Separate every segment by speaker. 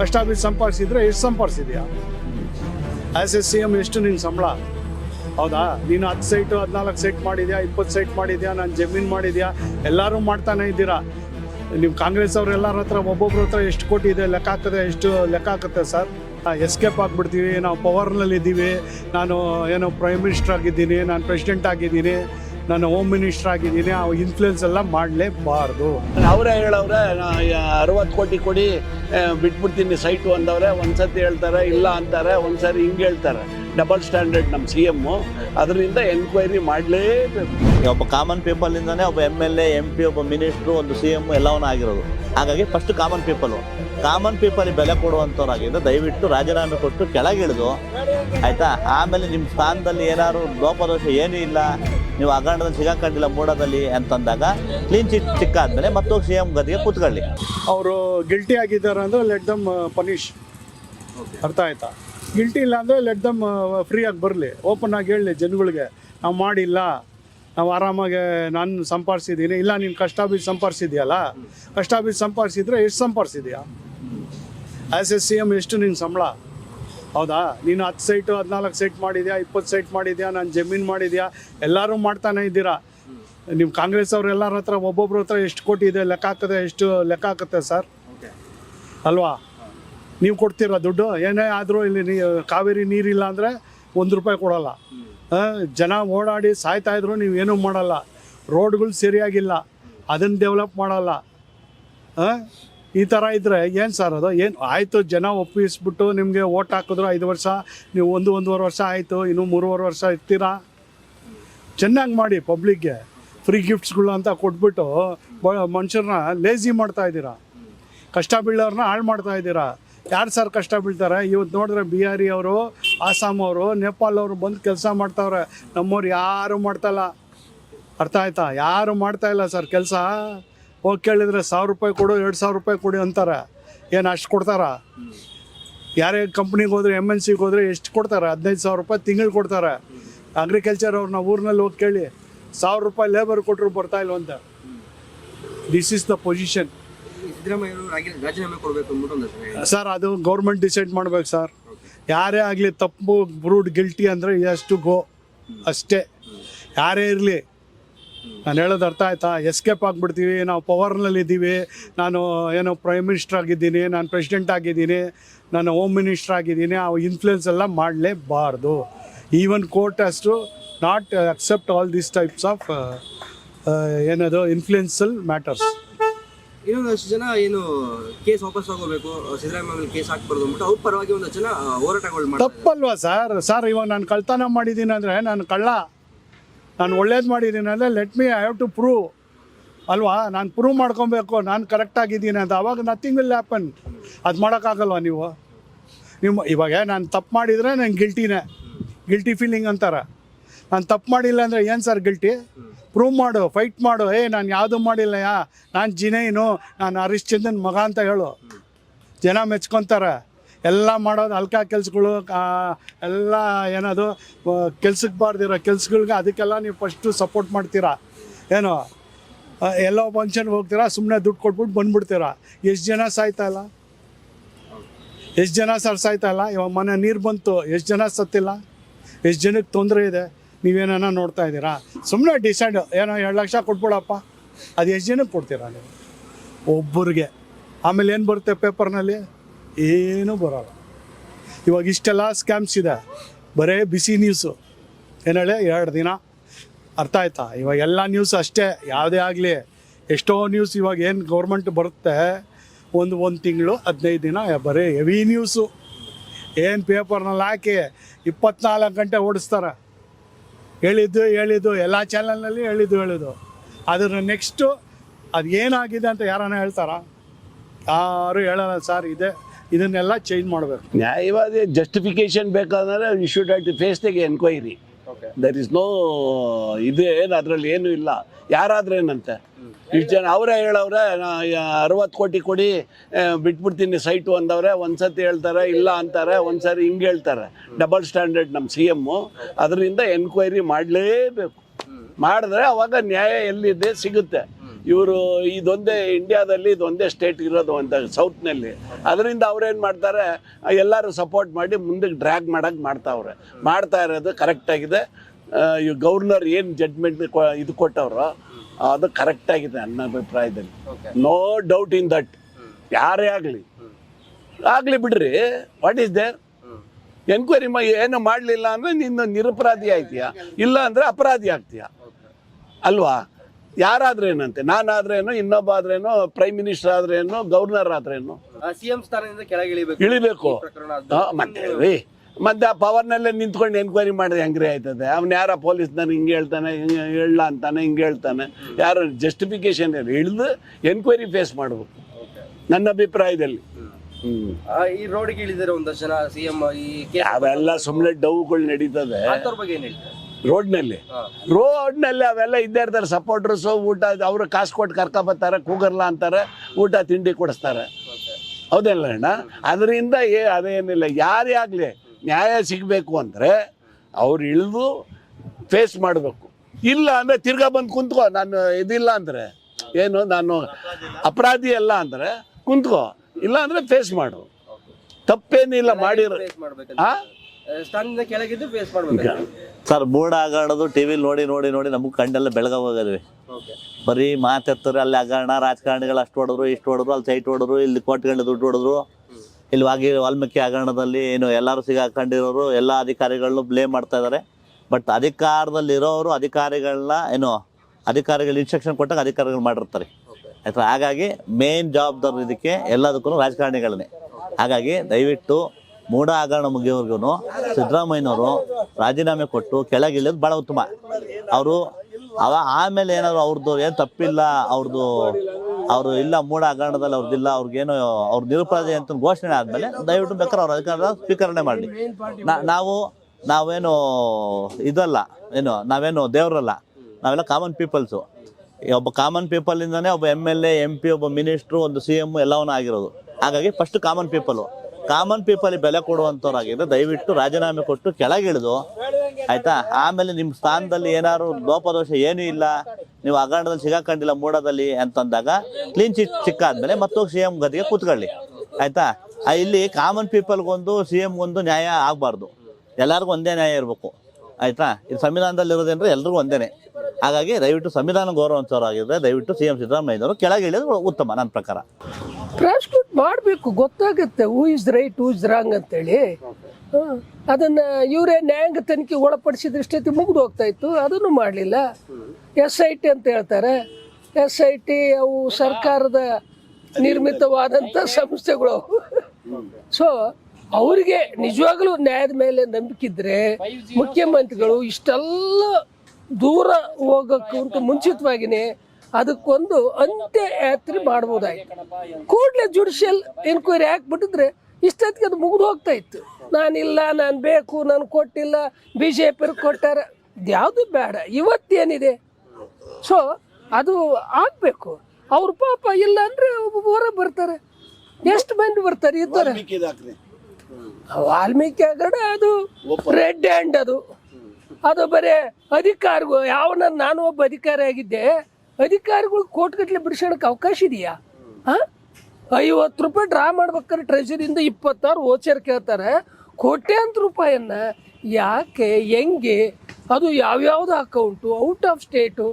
Speaker 1: ಕಷ್ಟಾಬಿದ್ದು ಸಂಪಾದಿಸಿದ್ರೆ ಎಷ್ಟು ಸಂಪಾದಿಸಿದ್ಯಾ? ಆಸ್ ಎಸ್ ಸಿ ಎಂ ಎಷ್ಟು ನಿನ್ನ ಸಂಬಳ. ಹೌದಾ? ನೀನು ಹತ್ತು ಸೈಟು, ಹದಿನಾಲ್ಕು ಸೈಟ್ ಮಾಡಿದ್ಯಾ, ಇಪ್ಪತ್ತು ಸೈಟ್ ಮಾಡಿದ್ಯಾ, ನಾನು ಜಮೀನು ಮಾಡಿದ್ಯಾ? ಎಲ್ಲರೂ ಮಾಡ್ತಾನೆ ಇದ್ದೀರಾ? ನೀವು ಕಾಂಗ್ರೆಸ್ ಅವ್ರು ಎಲ್ಲರ ಹತ್ರ, ಒಬ್ಬೊಬ್ರ ಹತ್ರ ಎಷ್ಟು ಕೋಟಿ ಇದೆ, ಲೆಕ್ಕ ಹಾಕಿದೆ ಎಷ್ಟು ಲೆಕ್ಕ ಹಾಕುತ್ತೆ ಸರ್? ಎಸ್ಕೇಪ್ ಆಗಿಬಿಡ್ತೀವಿ, ನಾವು ಪವರ್ನಲ್ಲಿದ್ದೀವಿ ನಾನು, ಏನೋ ಪ್ರೈಮ್ ಮಿನಿಸ್ಟರ್ ಆಗಿದ್ದೀನಿ, ನಾನು ಪ್ರೆಸಿಡೆಂಟ್ ಆಗಿದ್ದೀನಿ. ನಾನು ಹೋಮ್ ಮಿನಿಸ್ಟರ್ ಆಗಿದ್ದೀನಿ ಆ ಇನ್ಫ್ಲೂಯೆನ್ಸ್ ಎಲ್ಲ ಮಾಡಲೇಬಾರ್ದು.
Speaker 2: ಅವರೇ ಹೇಳವ್ರೆ ಅರವತ್ತು ಕೋಟಿ ಕೊಡಿ ಬಿಟ್ಬಿಡ್ತೀನಿ ಸೈಟು ಅಂದವ್ರೆ ಒಂದ್ಸತಿ ಹೇಳ್ತಾರೆ ಇಲ್ಲ ಅಂತಾರೆ ಒಂದ್ಸರಿ ಹಿಂಗೆ ಹೇಳ್ತಾರೆ. ಡಬಲ್ ಸ್ಟ್ಯಾಂಡರ್ಡ್ ನಮ್ಮ ಸಿ ಎಮ್ಮು ಅದರಿಂದ ಎನ್ಕ್ವೈರಿ ಮಾಡಲೇಬೇಕು.
Speaker 3: ಒಬ್ಬ ಕಾಮನ್ ಪೀಪಲಿಂದನೇ ಒಬ್ಬ M L A M P ಒಬ್ಬ ಮಿನಿಸ್ಟ್ರು ಒಂದು ಸಿ ಎಂ ಎಲ್ಲವನ್ನ ಆಗಿರೋದು. ಹಾಗಾಗಿ first common people common people ಬೆಲೆ ಕೊಡುವಂಥವ್ರಾಗಿದ್ದ ದಯವಿಟ್ಟು ರಾಜೀನಾಮೆ ಕೊಟ್ಟು ಕೆಳಗಿಳಿದು ಆಯ್ತಾ? ಆಮೇಲೆ ನಿಮ್ಮ ಸ್ಥಾನದಲ್ಲಿ ಏನಾದ್ರು ಲೋಪದೋಷ ಏನೂ ಇಲ್ಲ ನೀವು ಹಗರಣದಲ್ಲಿ ಸಿಗಾಕೊಂಡಿಲ್ಲ ಮೋಡದಲ್ಲಿ ಅಂತಂದಾಗ ಕ್ಲೀನ್ ಚಿಟ್ ಸಿಕ್ಕಾದ್ಮೇಲೆ ಮತ್ತೊಂದು ಸಿ ಎಂ ಗದಿಗೆ ಕೂತ್ಕೊಳ್ಳಿ.
Speaker 1: ಅವರು ಗಿಲ್ಟಿ ಆಗಿದ್ದಾರೆ ಅಂದರೆ ಲೆಟ್ ದಮ್ ಪನಿಷ್ ಅರ್ಥ ಆಯ್ತಾ? ಗಿಲ್ಟಿ ಇಲ್ಲ ಅಂದರೆ ಲೆಟ್ ದಮ್ ಆಗಿ ಬರಲಿ. ಓಪನ್ ಆಗಿ ಹೇಳಲಿ ಜನಗಳಿಗೆ ನಾವು ಮಾಡಿಲ್ಲ ನಾವು ಆರಾಮಾಗಿ ನಾನು ಸಂಪಾದಿಸಿದ್ದೀನಿ ಇಲ್ಲ ನೀನು ಕಷ್ಟ ಬೀಜ ಸಂಪಾದಿಸಿದ್ಯಲ್ಲ ಕಷ್ಟ ಬೀಜ ಸಂಪಾದಿಸಿದ್ರೆ ಎಷ್ಟು ಸಂಪಾದಿಸಿದ್ಯಾ ಆಸ್ ಎಸ್ ಸಿ ಎಂ ಎಷ್ಟು ನಿನ್ನ ಸಂಬಳ? ಹೌದಾ? ನೀನು ಹತ್ತು ಸೈಟು ಹದಿನಾಲ್ಕು ಸೈಟ್ ಮಾಡಿದ್ಯಾ ಇಪ್ಪತ್ತು ಸೈಟ್ ಮಾಡಿದ್ಯಾ ನಾನು ಜಮೀನು ಮಾಡಿದ್ಯಾ? ಎಲ್ಲರೂ ಮಾಡ್ತಾನೆ ಇದ್ದೀರಾ? ನಿಮ್ಮ ಕಾಂಗ್ರೆಸ್ ಅವ್ರು ಎಲ್ಲರ ಹತ್ರ ಒಬ್ಬೊಬ್ರ ಹತ್ರ ಎಷ್ಟು ಕೋಟಿ ಇದೆ ಲೆಕ್ಕ ಹಾಕದೆ ಎಷ್ಟು ಲೆಕ್ಕ ಹಾಕುತ್ತೆ ಸರ್? ಅಲ್ವಾ? ನೀವು ಕೊಡ್ತೀರಾ ದುಡ್ಡು? ಏನೇ ಆದರೂ ಇಲ್ಲಿ ನೀ ಕಾವೇರಿ ನೀರಿಲ್ಲ ಅಂದರೆ ಒಂದು ರೂಪಾಯಿ ಕೊಡಲ್ಲ. ಜನ ಓಡಾಡಿ ಸಾಯ್ತಾ ಇದ್ರು ನೀವು ಏನೂ ಮಾಡಲ್ಲ. ರೋಡ್ಗಳು ಸರಿಯಾಗಿಲ್ಲ. ಅದನ್ನು ಡೆವಲಪ್ ಮಾಡಲ್ಲ? ಈ ಥರ ಇದ್ದರೆ ಏನು ಸರ್ ಅದು? ಏನು ಆಯಿತು? ಜನ ಒಪ್ಪಿಸ್ಬಿಟ್ಟು ನಿಮಗೆ ಓಟ್ ಹಾಕಿದ್ರು ಐದು ವರ್ಷ, ನೀವು ಒಂದು ಒಂದೂವರೆ ವರ್ಷ ಆಯಿತು, ಇನ್ನೂ ಮೂರುವರೆ ವರ್ಷ ಇರ್ತೀರಾ? ಚೆನ್ನಾಗಿ ಮಾಡಿ ಪಬ್ಲಿಕ್ಗೆ ಫ್ರೀ ಗಿಫ್ಟ್ಸ್ಗಳು ಅಂತ ಕೊಟ್ಬಿಟ್ಟು ಬ ಮನುಷ್ಯರನ್ನ ಲೇಜಿ ಮಾಡ್ತಾ ಇದ್ದೀರಾ? ಕಷ್ಟ ಬೀಳೋರ್ನ ಹಾಳು ಮಾಡ್ತಾ ಇದ್ದೀರಾ? ಯಾರು ಸರ್ ಕಷ್ಟ ಬೀಳ್ತಾರೆ? ಇವತ್ತು ನೋಡಿದ್ರೆ ಬಿಹಾರಿ ಅವರು ಆಸಾಮ್ ಅವರು ನೇಪಾಲ್ ಅವರು ಬಂದು ಕೆಲಸ ಮಾಡ್ತಾವ್ರೆ. ನಮ್ಮವ್ರು ಯಾರು ಮಾಡ್ತಾಯಿಲ್ಲ ಅರ್ಥ ಆಯ್ತಾ? ಯಾರು ಮಾಡ್ತಾ ಇಲ್ಲ ಸರ್ ಕೆಲಸ? ಹೋಗಿ ಕೇಳಿದ್ರೆ ಸಾವಿರ ರೂಪಾಯಿ ಕೊಡು ಎರಡು ಸಾವಿರ ರೂಪಾಯಿ ಕೊಡಿ ಅಂತಾರೆ. ಏನು ಅಷ್ಟು ಕೊಡ್ತಾರ? ಯಾರೇ ಕಂಪ್ನಿಗೆ ಹೋದ್ರೆ ಎಂ ಎನ್ ಸಿಗೆ ಹೋದ್ರೆ ಎಷ್ಟು ಕೊಡ್ತಾರೆ? ಹದಿನೈದು ಸಾವಿರ ರೂಪಾಯಿ ತಿಂಗಳು ಕೊಡ್ತಾರೆ. ಅಗ್ರಿಕಲ್ಚರ್ ಅವ್ರನ್ನ ಊರಿನಲ್ಲಿ ಹೋಗಿ ಕೇಳಿ ಸಾವಿರ ರೂಪಾಯಿ ಲೇಬರ್ ಕೊಟ್ಟರು ಬರ್ತಾ ಇಲ್ಲ ಅಂತ. This is the position sir ಅದು ಗೌರ್ಮೆಂಟ್ ಡಿಸೈಡ್ ಮಾಡ್ಬೇಕು ಸರ್ ಯಾರೇ ಆಗಲಿ ತಪ್ಪು ಬ್ರೂಡ್ ಗಿಲ್ಟಿ ಅಂದರೆ ಎಷ್ಟು ಗೋ ಅಷ್ಟೇ. ಯಾರೇ ಇರಲಿ ನಾನು ಹೇಳೋದು ಅರ್ಥ ಆಯ್ತಾ? ಎಸ್ಕೇಪ್ ಆಗಿಬಿಡ್ತೀವಿ ನಾವು ಪವರ್ನಲ್ಲಿ ಇದ್ದೀವಿ. ನಾನು ಏನೋ ಪ್ರೈಮ್ ಮಿನಿಸ್ಟರ್ ಆಗಿದ್ದೀನಿ ನಾನು ಪ್ರೆಸಿಡೆಂಟ್ ಆಗಿದ್ದೀನಿ ನಾನು ಹೋಮ್ ಮಿನಿಸ್ಟರ್ ಆಗಿದ್ದೀನಿ ಆ ಇನ್ಫ್ಲುಯೆನ್ಸ್ ಎಲ್ಲ ಮಾಡಲೇಬಾರ್ದು. ಈವನ್ ಕೋರ್ಟ್ ಅಷ್ಟು not accept all these types of ಏನದು ಇನ್ಫ್ಲುಯೆನ್ಸಲ್ ಮ್ಯಾಟರ್ಸ್
Speaker 4: ಇನ್ನೊಂದಷ್ಟು ಜನ ಏನು ಕೇಸ್ ವಾಪಸ್ ತಗೋಬೇಕು ಸಿದ್ದರಾಮಯ್ಯ ಕೇಸ್ ಹಾಕ್ಬಾರ್ದು ಅಂದ್ಬಿಟ್ಟು ಅವ್ರ ಪರವಾಗಿ ಒಂದಷ್ಟು ಜನ ಹೋರಾಟಗಳು
Speaker 1: ತಪ್ಪಲ್ವಾ ಸರ್? ಸರ್ ಇವಾಗ ನಾನು ಕಳ್ತನ ಮಾಡಿದ್ದೀನಿ ಅಂದರೆ ನಾನು ಕಳ್ಳ? ನಾನು ಒಳ್ಳೇದು ಮಾಡಿದ್ದೀನಿ let me I have to prove ಅಲ್ವಾ? ನಾನು ಪ್ರೂವ್ ಮಾಡ್ಕೊಬೇಕು, ನಾನು ಕರೆಕ್ಟಾಗಿದ್ದೀನಿ ಅಂತ. ಅವಾಗ ನಥಿಂಗ್ ವಿಲ್ ಹ್ಯಾಪನ್ ಅದು ಮಾಡೋಕ್ಕಾಗಲ್ವ ನೀವು? ನಿಮ್ಮ, ಇವಾಗ ನಾನು ತಪ್ಪು ಮಾಡಿದರೆ ನಾನು ಗಿಲ್ಟಿನೇ ಗಿಲ್ಟಿ ಫೀಲಿಂಗ್ ಅಂತಾರೆ. ನಾನು ತಪ್ಪು ಮಾಡಿಲ್ಲ ಅಂದರೆ ಏನು ಸರ್ ಗಿಲ್ಟಿ ಪ್ರೂವ್ ಮಾಡು ಫೈಟ್ ಮಾಡು. ಏ, ನಾನು ಯಾವುದು ಮಾಡಿಲ್ಲ, ಯಾ? ನಾನು ಜಿನೈನು ನಾನು ಹರಿಶ್ಚಂದ್ರನ್ ಮಗ ಅಂತ ಹೇಳು. ಜನ ಮೆಚ್ಕೊತಾರೆ. ಎಲ್ಲ ಮಾಡೋದು ಅಲ್ಕ ಕೆಲ್ಸಗಳು ಎಲ್ಲ ಏನದು ಕೆಲ್ಸಕ್ಕೆ ಬಾರ್ದಿರೋ ಕೆಲ್ಸಗಳಿಗೆ ಅದಕ್ಕೆಲ್ಲ ನೀವು ಫಸ್ಟು ಸಪೋರ್ಟ್ ಮಾಡ್ತೀರಾ? ಏನು? ಎಲ್ಲೋ ಫಂಕ್ಷನ್ಗೆ ಹೋಗ್ತೀರಾ ಸುಮ್ಮನೆ ದುಡ್ಡು ಕೊಟ್ಬಿಟ್ಟು ಬಂದ್ಬಿಡ್ತೀರಾ? ಎಷ್ಟು ಜನ ಸಾಯ್ತಾಯಿಲ್ಲ ಎಷ್ಟು ಜನ ಸರ್ ಸಾಯ್ತಾ ಇಲ್ಲ? ಇವಾಗ ಮನೆ ನೀರು ಬಂತು, ಎಷ್ಟು ಜನ ಸತ್ತಿಲ್ಲ? ಎಷ್ಟು ಜನಕ್ಕೆ ತೊಂದರೆ ಇದೆ? ನೀವೇನ ನೋಡ್ತಾ ಇದ್ದೀರಾ? ಸುಮ್ಮನೆ ಡಿಸೈಡ್ ಏನೋ ಎರಡು ಲಕ್ಷ ಕೊಟ್ಬಿಡಪ್ಪ. ಅದು ಎಷ್ಟು ಜನಕ್ಕೆ ಕೊಡ್ತೀರಾ ನೀವು? ಒಬ್ಬರಿಗೆ. ಆಮೇಲೆ ಏನು ಬರುತ್ತೆ ಪೇಪರ್ನಲ್ಲಿ ಏನೂ ಬರೋಲ್ಲ. ಇವಾಗ ಇಷ್ಟೆಲ್ಲ ಸ್ಕ್ಯಾಮ್ಸ್ ಇದೆ. ಬರೇ ಬಿಸಿ ನ್ಯೂಸು ಏನು ಹೇಳಿ, ಎರಡು ದಿನ ಅರ್ಥ ಆಯ್ತಾ? ಇವಾಗ ಎಲ್ಲ ನ್ಯೂಸ್ ಅಷ್ಟೇ, ಯಾವುದೇ ಆಗಲಿ. ಎಷ್ಟೋ ನ್ಯೂಸ್ ಇವಾಗ ಏನು ಗೌರ್ಮೆಂಟ್ ಬರುತ್ತೆ? ಒಂದು ಒಂದು ತಿಂಗಳು, ಹದಿನೈದು ದಿನ ಬರೀ ಹೆವಿ ನ್ಯೂಸು ಏನು ಪೇಪರ್ನಲ್ಲಿ ಹಾಕಿ ಇಪ್ಪತ್ನಾಲ್ಕು ಗಂಟೆ ಓಡಿಸ್ತಾರೆ. ಹೇಳಿದ್ದು ಹೇಳಿದ್ದು, ಎಲ್ಲ ಚಾನಲ್ನಲ್ಲಿ ಹೇಳಿದ್ದು ಹೇಳಿದ್ದು. ಅದರ ನೆಕ್ಸ್ಟು ಅದು ಏನಾಗಿದೆ ಅಂತ ಯಾರನ್ನ ಹೇಳ್ತಾರ? ಯಾರು ಹೇಳಲ್ಲ ಸರ್ ಇದೆ. ಇದನ್ನೆಲ್ಲ ಚೇಂಜ್ ಮಾಡಬೇಕು.
Speaker 2: ನ್ಯಾಯವಾದಿ ಜಸ್ಟಿಫಿಕೇಶನ್ ಬೇಕಾದ್ರೆ you should have to face the enquiry there is no ಇದು ಏನು ಅದರಲ್ಲಿ ಏನು ಇಲ್ಲ. ಯಾರಾದ್ರೆ ಏನಂತೆ? ಇಷ್ಟು ಜನ ಅವರೇ ಹೇಳವ್ರೆ ಅರವತ್ತು ಕೋಟಿ ಕೊಡಿ ಬಿಟ್ಬಿಡ್ತೀನಿ ಸೈಟು ಅಂದವ್ರೆ ಒಂದ್ಸತಿ ಹೇಳ್ತಾರೆ ಇಲ್ಲ ಅಂತಾರೆ ಒಂದ್ಸರಿ ಹಿಂಗೆ ಹೇಳ್ತಾರೆ. ಡಬಲ್ ಸ್ಟ್ಯಾಂಡರ್ಡ್ ನಮ್ಮ ಸಿ ಎಮ್ಮು ಅದರಿಂದ ಎನ್ಕ್ವೈರಿ ಮಾಡಲೇಬೇಕು. ಮಾಡಿದ್ರೆ ಅವಾಗ ನ್ಯಾಯ ಎಲ್ಲಿದೆ ಸಿಗುತ್ತೆ. ಇವರು ಇದೊಂದೇ ಇಂಡಿಯಾದಲ್ಲಿ ಇದೊಂದೇ ಸ್ಟೇಟ್ ಇರೋದು ಅಂತ ಸೌತ್ನಲ್ಲಿ ಅದರಿಂದ ಅವ್ರೇನು ಮಾಡ್ತಾರೆ? ಎಲ್ಲರೂ ಸಪೋರ್ಟ್ ಮಾಡಿ ಮುಂದಕ್ಕೆ ಡ್ರ್ಯಾಗ್ ಮಾಡೋಕ್ಕೆ ಮಾಡ್ತಾವ್ರೆ. ಮಾಡ್ತಾ ಇರೋದು ಕರೆಕ್ಟಾಗಿದೆ ಈ ಗವರ್ನರ್ ಏನು ಜಡ್ಮೆಂಟ್ ಇದು ಕೊಟ್ಟವ್ರು ಅದು ಕರೆಕ್ಟಾಗಿದೆ ನನ್ನ ಅಭಿಪ್ರಾಯದಲ್ಲಿ. ನೋ ಡೌಟ್ ಇನ್ ದಟ್ ಯಾರೇ ಆಗಲಿ. ಆಗಲಿ ಬಿಡ್ರಿ. ವಾಟ್ ಈಸ್ ದೇರ್ ಎನ್ಕ್ವೈರಿ ಮಾ ಏನು ಮಾಡಲಿಲ್ಲ ಅಂದರೆ ನಿನ್ನ ನಿರಪರಾಧಿ ಆಯ್ತೀಯ? ಇಲ್ಲ ಅಂದರೆ ಅಪರಾಧಿ ಆಗ್ತೀಯಾ? ಅಲ್ವಾ? ಯಾರಾದ್ರೇನಂತೆ ನಾನಾದ್ರೇನು ಇನ್ನೊಬ್ಬ ಆದ್ರೇನು ಪ್ರೈಮ್ ಮಿನಿಸ್ಟರ್ ಆದ್ರೇನು ಗವರ್ನರ್ ಆದ್ರೇನು.
Speaker 4: ಸಿಎಂ ಸ್ಥಾನದಿಂದ ಕೆಳಗಿಳಿಬೇಕು
Speaker 2: ಇಳಿಬೇಕು. ಇಳಿಬೇಕು. ಮತ್ತೆ ರೀ. ಮತ್ತೆ ಆ ಪವರ್ನಲ್ಲೇ ನಿಂತ್ಕೊಂಡು ಎನ್ಕ್ವೈರಿ ಮಾಡಿದ್ರೆ ಹೆಂಗ್ರಿ ಆಯ್ತದೆ? ಅವ್ನು ಯಾರ ಪೊಲೀಸ್ನವ್ರು ಹಿಂಗೆ ಹೇಳ್ತಾನೆ ಹಿಂಗೆ ಹೇಳಲ್ಲ ಅಂತಾನೆ ಹಿಂಗೆ ಹೇಳ್ತಾನೆ. ಯಾರು ಜಸ್ಟಿಫಿಕೇಶನ್ ಇಳಿದು ಎನ್ಕ್ವೈರಿ ಫೇಸ್ ಮಾಡಬೇಕು. ನನ್ನ ಅಭಿಪ್ರಾಯದಲ್ಲಿ. ಹ್ಮ್.
Speaker 4: ಆ, ಈ ರೋಡ್ಗೆ ಇಳಿದಿರೋ ಒಂದಷ್ಟು ಜನ ಸಿಎಂ ಈ ಕೇಸ್
Speaker 2: ಅವೆಲ್ಲ ಸುಮ್ಮನೆ ಡೌಗಳು ನಡೀತದೆ.
Speaker 4: ಅಂತವ್ರ ಬಗ್ಗೆ ಏನ್ ಹೇಳ್ತಾರೆ?
Speaker 2: ರೋಡ್ನಲ್ಲಿ.
Speaker 4: ರೋಡ್
Speaker 2: ರೋಡ್ನಲ್ಲಿ ಅವೆಲ್ಲ ಇದ್ದೇ ಇರ್ತಾರೆ. ಸಪೋರ್ಟರ್ಸ್ ಊಟ ಅವರು ಕಾಸು ಕೊಟ್ಟು ಕರ್ಕೊಬತ್ತಾರೆ ಕೂಗರ್ಲ ಅಂತಾರೆ ಊಟ ತಿಂಡಿ ಕೊಡಿಸ್ತಾರೆ. ಹೌದಲ್ಲ ಅಣ್ಣ? ಅದರಿಂದ ಏ ಅದೇನಿಲ್ಲ. ಯಾರೇ ಆಗಲಿ ನ್ಯಾಯ ಸಿಗಬೇಕು ಅಂದರೆ ಅವ್ರು ಇಳಿದು ಫೇಸ್ ಮಾಡಬೇಕು. ಇಲ್ಲ ಅಂದರೆ ತಿರ್ಗಾ ಬಂದು ಕುಂತ್ಕೋ. ನಾನು ಇದಿಲ್ಲ ಅಂದರೆ ಏನು ನಾನು ಅಪರಾಧಿ ಅಲ್ಲ ಅಂದರೆ ಕುಂತ್ಕೋ. ಇಲ್ಲ ಅಂದರೆ ಫೇಸ್ ಮಾಡು. ತಪ್ಪೇನಿಲ್ಲ ಮಾಡಿರೋ
Speaker 4: ಹಾಂ ಕೆಳಗಿದ್ದು ಫೇಸ್ ಮಾಡ್ಬೇಕು.
Speaker 3: ಸರ್ ಮೂಡ ಆಗಾಡೋದು ಟಿ ವಿಲಿ ನೋಡಿ ನೋಡಿ ನೋಡಿ ನಮಗೆ ಕಂಡೆಲ್ಲ ಬೆಳಗೋಗಿದ್ವಿ
Speaker 4: ಓಕೆ.
Speaker 3: ಬರೀ ಮಾತೆತ್ತಾರೆ ಅಲ್ಲಿ ಹಗರಣ ರಾಜಕಾರಣಿಗಳು ಅಷ್ಟು ಹೊಡೆದ್ರು ಇಷ್ಟು ಹೊಡೆದ್ರು ಅಲ್ಲಿ ಸೈಟ್ ಹೊಡೆದ್ರು ಇಲ್ಲಿ ಕೋಟಿಗಂಡು ದುಡ್ಡು ಹೊಡೆದ್ರು. ಇಲ್ಲಿ ವಾಗಿ ವಾಲ್ಮೀಕಿ ಹಗರಣದಲ್ಲಿ ಏನು ಎಲ್ಲರೂ ಸಿಗಾಕೊಂಡಿರೋರು ಎಲ್ಲ ಅಧಿಕಾರಿಗಳನ್ನು ಬ್ಲೇಮ್ ಮಾಡ್ತಾ ಇದ್ದಾರೆ ಬಟ್ ಅಧಿಕಾರದಲ್ಲಿರೋರು ಅಧಿಕಾರಿಗಳನ್ನ ಏನು ಅಧಿಕಾರಿಗಳು ಇನ್ಸ್ಟ್ರಕ್ಷನ್ ಕೊಟ್ಟಾಗ ಅಧಿಕಾರಿಗಳು ಮಾಡಿರ್ತಾರೆ. ಆಯ್ತಾ? ಹಾಗಾಗಿ ಮೇನ್ ಜವಾಬ್ದಾರಿ ಇದಕ್ಕೆ ಎಲ್ಲದಕ್ಕೂ ರಾಜಕಾರಣಿಗಳನ್ನೇ. ಹಾಗಾಗಿ ದಯವಿಟ್ಟು ಮೂಢ ಹಗರಣ ಮುಗಿಯೋರ್ಗು ಸಿದ್ದರಾಮಯ್ಯನವರು ರಾಜೀನಾಮೆ ಕೊಟ್ಟು ಕೆಳಗಿಳಿಯೋದು ಭಾಳ ಉತ್ತಮ. ಅವರು ಅವ ಆಮೇಲೆ ಏನಾದ್ರು ಅವ್ರದ್ದು ಏನು ತಪ್ಪಿಲ್ಲ ಅವ್ರದ್ದು ಅವರು ಇಲ್ಲ ಮೂಢ ಹಗರಣದಲ್ಲಿ ಅವ್ರದ್ದಿಲ್ಲ ಅವ್ರಿಗೇನು ಅವ್ರ ನಿರುಪರಾಧಿ ಅಂತ ಘೋಷಣೆ ಆದಮೇಲೆ ದಯವಿಟ್ಟು ಬೇಕಾದ್ರೆ ಅವ್ರ ಅಧಿಕಾರ ಸ್ವೀಕರಣೆ ಮಾಡಲಿ. ನಾವು, ನಾವೇನು ಇದಲ್ಲ, ಏನು, ನಾವೇನು ದೇವರಲ್ಲ, ನಾವೆಲ್ಲ ಕಾಮನ್ ಪೀಪಲ್ಸು ಒಬ್ಬ ಕಾಮನ್ ಪೀಪಲಿಂದನೇ ಒಬ್ಬ M L A M P ಒಬ್ಬ ಮಿನಿಸ್ಟ್ರು ಒಂದು ಸಿ ಎಂ ಎಲ್ಲವನ್ನೂ ಆಗಿರೋದು. ಹಾಗಾಗಿ first common people common people ಬೆಲೆ ಕೊಡುವಂಥವ್ರಾಗಿದ್ದರೆ ದಯವಿಟ್ಟು ರಾಜೀನಾಮೆ ಕೊಟ್ಟು ಕೆಳಗಿಳಿದು. ಆಯಿತಾ? ಆಮೇಲೆ ನಿಮ್ಮ ಸ್ಥಾನದಲ್ಲಿ ಏನಾದ್ರು ಲೋಪದೋಷ ಏನೂ ಇಲ್ಲ. ನೀವು ಹಗರಣದಲ್ಲಿ ಸಿಗಾಕೊಂಡಿಲ್ಲ ಮೂಡದಲ್ಲಿ ಅಂತಂದಾಗ ಕ್ಲೀನ್ ಚಿಟ್ ಸಿಕ್ಕಾದ್ಮೇಲೆ ಮತ್ತೊಂದು ಸಿ ಎಂ ಗದಿಗೆ ಕೂತ್ಕೊಳ್ಳಿ. ಆಯಿತಾ? ಇಲ್ಲಿ ಕಾಮನ್ ಪೀಪಲ್ಗೊಂದು ಸಿ ಎಮ್ಗೊಂದು ನ್ಯಾಯ ಆಗಬಾರ್ದು. ಎಲ್ಲರಿಗೂ ಒಂದೇ ನ್ಯಾಯ ಇರಬೇಕು. ಆಯಿತಾ? ಇದು ಸಂವಿಧಾನದಲ್ಲಿ ಇರೋದೇನ್ರೆ ಎಲ್ರಿಗೂ ಒಂದೇ ಹಾಗಾಗಿ ದಯವಿಟ್ಟು ಸಂವಿಧಾನ ಗೌರವಂತವರಾಗಿದ್ದರೆ ದಯವಿಟ್ಟು ಸಿ ಎಂ ಕೆಳಗೆ ಇಳಿಯೋದು ಉತ್ತಮ ನನ್ನ ಪ್ರಕಾರ.
Speaker 5: ಮಾಡಬೇಕು, ಗೊತ್ತಾಗುತ್ತೆ who is right who is wrong ಅಂತೇಳಿ. ಅದನ್ನು ಇವರೇ ನ್ಯಾಯಾಂಗ ತನಿಖೆ ಒಳಪಡಿಸಿದೃಷ್ಟೈತಿ ಮುಗಿದು ಹೋಗ್ತಾ ಇತ್ತು, ಅದನ್ನು ಮಾಡಲಿಲ್ಲ. ಎಸ್ ಐ ಟಿ ಅಂತ ಹೇಳ್ತಾರೆ. ಎಸ್ ಐ ಟಿ ಅವು ಸರ್ಕಾರದ ನಿರ್ಮಿತವಾದಂಥ ಸಂಸ್ಥೆಗಳು. ಸೊ ಅವರಿಗೆ ನಿಜವಾಗ್ಲೂ ನ್ಯಾಯದ ಮೇಲೆ ನಂಬಿಕೆ ನಂಬಿಕಿದ್ರೆ ಮುಖ್ಯಮಂತ್ರಿಗಳು ಇಷ್ಟೆಲ್ಲ ದೂರ ಹೋಗೋಕ್ಕಂತ ಮುಂಚಿತವಾಗಿನೇ ಅದಕ್ಕೊಂದು ಅಂತ್ಯ ಯಾತ್ರೆ ಮಾಡ್ಬೋದಾಯ್ತು. ಕೂಡಲೇ ಜುಡಿಷಿಯಲ್ ಎನ್ಕ್ವೈರಿ ಹಾಕ್ಬಿಟ್ಟಿದ್ರೆ ಇಷ್ಟೊತ್ತಿಗೆ ಅದು ಮುಗಿದು ಹೋಗ್ತಾ ಇತ್ತು. ನಾನಿಲ್ಲ ನಾನು ಬೇಕು ನಾನು ಕೊಟ್ಟಿಲ್ಲ ಬಿ ಜೆ ಪಿರು ಕೊಟ್ಟಾರ. ಯಾವುದು ಬೇಡ ಇವತ್ತೇನಿದೆ? ಸೊ ಅದು ಆಗಬೇಕು. ಅವ್ರ ಪಾಪ ಇಲ್ಲ ಅಂದರೆ ಹೊರ ಬರ್ತಾರೆ. ಎಷ್ಟು ಮಂದಿ ಬರ್ತಾರೆ ಇದ್ದಾರೆ? ವಾಲ್ಮೀಕಿ ಆಗಡ ಅದು ರೆಡ್ ಹ್ಯಾಂಡ್ ಅದು. ಅದು ಬರೇ ಅಧಿಕಾರಿಗೂ ಯಾವ ನಾನು ಒಬ್ಬ ಅಧಿಕಾರಿ ಆಗಿದ್ದೆ. ಅಧಿಕಾರಿಗಳು ಕೋಟ್ಗಟ್ಲೆ ಬಿಡಿಸೋಣಕ್ಕೆ ಅವಕಾಶ ಇದೆಯಾ? ಹಾಂ? ಐವತ್ತು ರೂಪಾಯಿ ಡ್ರಾ ಮಾಡ್ಬೇಕಾದ್ರೆ ಟ್ರೆಜರಿಂದ ಇಪ್ಪತ್ತಾರು ಓಚರ್ ಕೇಳ್ತಾರೆ. ಕೋಟ್ಯಾಂತರ ರೂಪಾಯನ್ನ ಯಾಕೆ, ಹೆಂಗೆ, ಅದು ಯಾವ್ಯಾವುದು ಅಕೌಂಟು ಔಟ್ ಆಫ್ ಸ್ಟೇಟು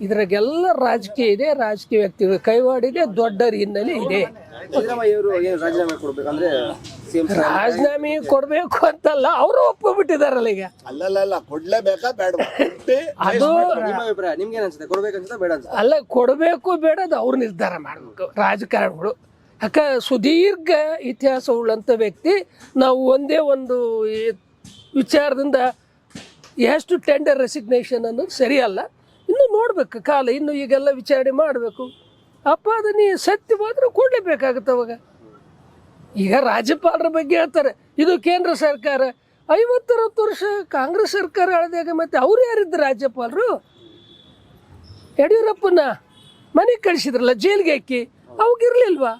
Speaker 5: ಇದ್ರಾಗೆಲ್ಲ ರಾಜಕೀಯ ಇದೆ, ರಾಜಕೀಯ ವ್ಯಕ್ತಿಗಳ ಕೈವಾಡಿದೆ ದೊಡ್ಡ ಹಿನ್ನೆಲೆ ಇದೆ.
Speaker 4: ರಾಜೀನಾಮೆ ಕೊಡ್ಬೇಕು ಅಂದ್ರೆ ಸಿಎಂ
Speaker 5: ರಾಜೀನಾಮೆ ಕೊಡಬೇಕು ಅಂತಲ್ಲ ಅವರು ಒಪ್ಕೊಂಡ್ಬಿಟ್ಟಿದಾರಲ್ಲ ಈಗ.
Speaker 2: ಅಲ್ಲಲ್ಲ ಕೊಡ್ಲೇಬೇಕಾ ಬೇಡ
Speaker 5: ಅದು
Speaker 4: ನಿಮ್ಮ ಅಭಿಪ್ರಾಯ. ನಿಮ್ಗೆ ಅನ್ಸುತ್ತೆ ಕೊಡ್ಬೇಕು ಅನ್ಸುತ್ತಾ ಬೇಡ ಅನ್ಸುತ್ತೆ?
Speaker 5: ಅಲ್ಲ ಕೊಡಬೇಕು ಬೇಡ ಅದು ಅವ್ರು ನಿರ್ಧಾರ ಮಾಡ್ಬೇಕು ರಾಜಕಾರಣಿಗಳು. ಯಾಕ ಸುದೀರ್ಘ ಇತಿಹಾಸ ಉಳ್ಳಂಥ ವ್ಯಕ್ತಿ ನಾವು ಒಂದೇ ಒಂದು ವಿಚಾರದಿಂದ ಎಷ್ಟು ಟೆಂಡರ್ ರೆಸಿಗ್ನೇಷನ್ ಅನ್ನೋದು ಸರಿಯಲ್ಲ. ಇನ್ನು ನೋಡ್ಬೇಕು ಕಾಲ ಇನ್ನು ಈಗೆಲ್ಲ ವಿಚಾರಣೆ ಮಾಡಬೇಕು. ಅಪ್ಪ ಅದು ನೀ ಸತ್ಯವಾದ್ರೆ ಕೊಡಲೇಬೇಕಾಗುತ್ತೆ ಅವಾಗ. ಈಗ ರಾಜ್ಯಪಾಲರ ಬಗ್ಗೆ ಹೇಳ್ತಾರೆ, ಇದು ಕೇಂದ್ರ ಸರ್ಕಾರ. ಐವತ್ತರವತ್ತು ವರ್ಷ ಕಾಂಗ್ರೆಸ್ ಸರ್ಕಾರ ಆಳಿದಾಗ ಮತ್ತೆ ಅವ್ರು ಯಾರಿದ್ರು ರಾಜ್ಯಪಾಲರು? ಯಡಿಯೂರಪ್ಪನ ಮನೆಗೆ ಕಳಿಸಿದ್ರಲ್ಲ ಜೈಲಿಗೆ ಹಾಕಿ, ಅವಾಗಿರ್ಲಿಲ್ವಾ?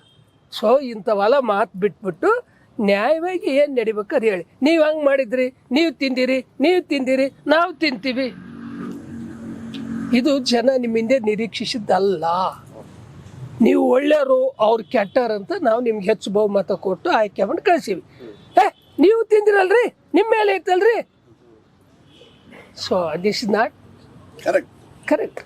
Speaker 5: ಸೊ, ಇಂಥವೆಲ್ಲ ಮಾತು ಬಿಟ್ಬಿಟ್ಟು ನ್ಯಾಯವಾಗಿ ಏನು ನಡಿಬೇಕು ಅದು ಹೇಳಿ. ನೀವು ಹಂಗೆ ಮಾಡಿದ್ರಿ, ನೀವು ತಿಂದಿರಿ ನೀವು ತಿಂದಿರಿ, ನಾವು ತಿಂತೀವಿ. ಇದು ಜನ ನಿಮ್ಮಿಂದ ನಿರೀಕ್ಷಿಸಿದ್ದಲ್ಲ. ನೀವು ಒಳ್ಳೆಯವರು ಅವ್ರು ಅಂತ ನಾವು ನಿಮ್ಗೆ ಹೆಚ್ಚು ಬಹುಮತ ಕೊಟ್ಟು ಆಯ್ಕೆ ಮಾಡಿ ಕಳಿಸೀವಿ. ಏ ನೀವು ತಿಂದಿರಲ್ರಿ ನಿಮ್ಮ ಮೇಲೆ ಐತಲ್ರಿ so this is not
Speaker 2: correct
Speaker 5: correct